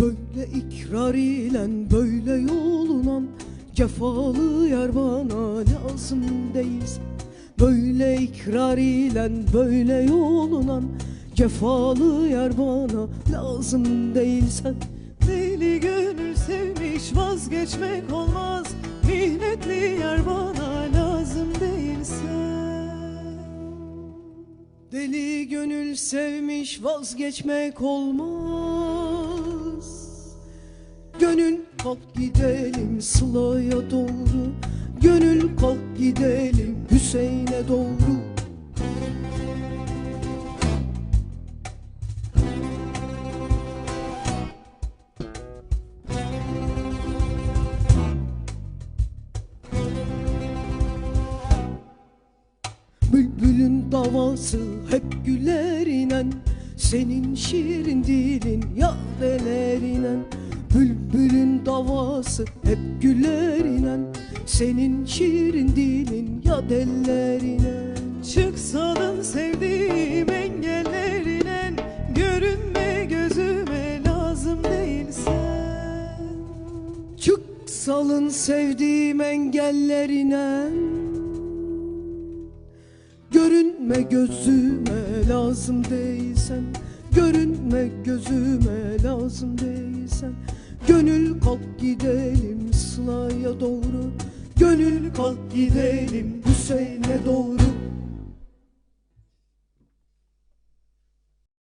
Böyle ikrar ile böyle yolunan Cefalı yar bana lazım değilse Böyle ikrar ile böyle yolunan Cefalı yar bana lazım değilse Deli gönül sevmiş vazgeçmek olmaz. Mihnetli yer bana lazım değilse. Deli gönül sevmiş vazgeçmek olmaz Gönül kalk gidelim Sıla'ya doğru. Gönül kalk gidelim Hüseyin'e doğru. Bülbülün davası hep güler inen Senin şiirin dilin yadeler inen Bülbülün davası hep güler inen Senin şiirin dilin yadeller inen. Çık salın sevdiğim engellerine Görünme gözüme lazım değilsen Çık salın sevdiğim engellerine Görünme gözüme lazım değilsen Görünme gözüme lazım değilsen Gönül kalk gidelim Sıla'ya doğru. Gönül kalk gidelim Hüseyin'e doğru